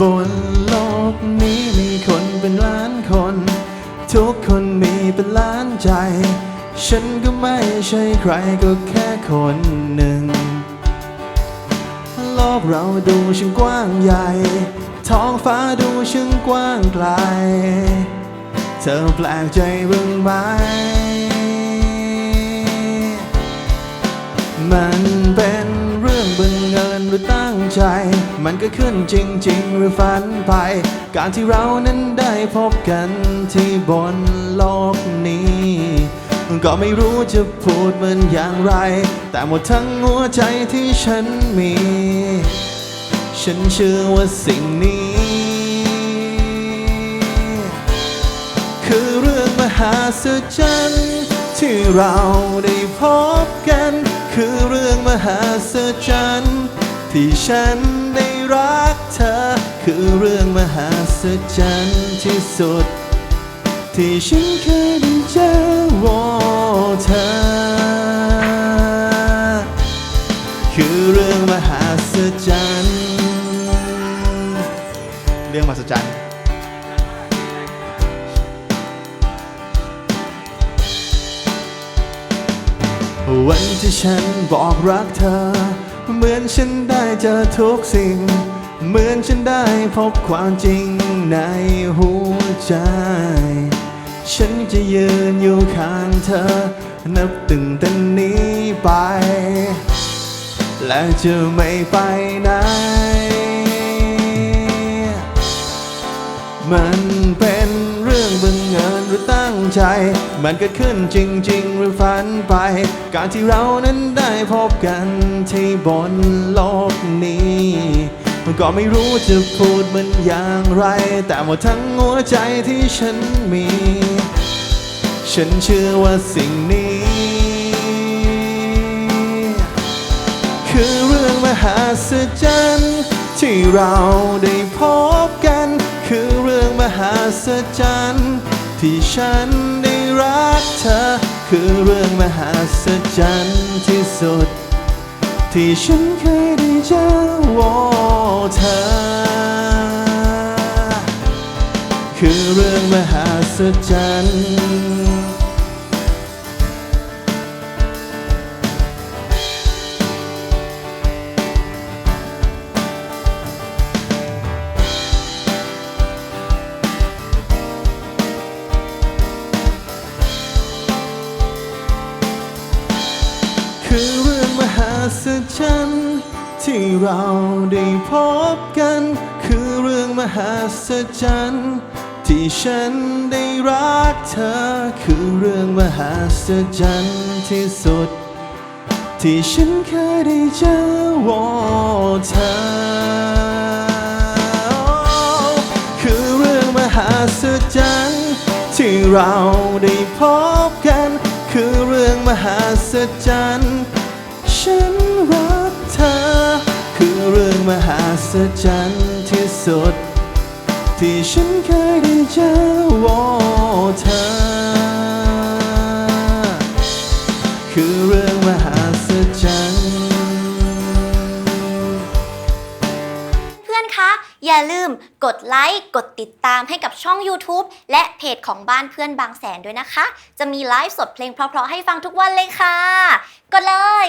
บนโลกนี้มีคนเป็นล้านคน ทุกคนมีเป็นล้านใจ ฉันก็ไม่ใช่ใครก็แค่คนหนึ่ง โลกเราดูช่างกว้างใหญ่ ท้องฟ้าดูช่างกว้างไกล เธอแปลกใจบ้างไหม มันก็ขึ้นจริง ๆ หรือฝันไป การที่เรานั้นได้พบกันที่บนโลกนี้ ก็ไม่รู้จะพูดมันอย่างไร แต่หมดทั้งหัวใจที่ฉันมี ฉันเชื่อว่าสิ่งนี้ คือเรื่องมหาศจรรย์ที่เราได้พบกัน คือเรื่องมหาศจรรย์ที่ฉันได้ รักเธอ คือเรื่องมหาศจรรย์ที่สุด ที่ฉันเคยได้เจอโอ้เธอ คือเรื่องมหาศจรรย์เรื่องมหัศจรรย์วันที่ฉันบอกรักเธอ เหมือนฉันได้เจอทุกสิ่ง เหมือนฉันได้พบความจริงในหัวใจ ฉันจะยืนอยู่ข้างเธอ นับตึงแต่นี้ไป และจะไม่ไปไหนมันเป็น ใจ มันเกิดขึ้นจริง ๆ หรือฝันไป การที่เรานั้นได้พบกันที่บนโลกนี้ มันก็ไม่รู้จะพูดมันอย่างไร แต่หมดทั้งหัวใจที่ฉันมี ฉันเชื่อว่าสิ่งนี้ คือเรื่องมหาศจรรย์ที่เราได้พบกัน คือเรื่องมหาศจรรย์ ที่ฉันได้รักเธอ คือเรื่องมหัศจรรย์ที่สุด ที่ฉันเคยได้เจอโอ้เธอ คือเรื่องมหัศจรรย์ ศจรรย์ที่เราได้พบกัน คือเรื่องมหาศจรรย์ที่ฉันได้รักเธอ คือเรื่องมหาศจรรย์ที่สุด ที่ฉันเคยได้เจอโอ้เธอ คือเรื่องมหาศจรรย์ที่เราได้พบกัน คือเรื่องมหาศจรรย์ ฉันรักเธอ คือเรื่องมหาศจรรย์ที่สุด ที่ฉันเคยได้เจอโอ้เธอ คือเรื่องมหาศจรรย์ เพื่อนคะ อย่าลืมกดไลค์ กดติดตามให้กับช่อง YouTube และเพจของบ้านเพื่อนบางแสนด้วยนะคะ จะมีไลฟ์สดเพลงเพราะๆให้ฟังทุกวันเลยค่ะ กดเลย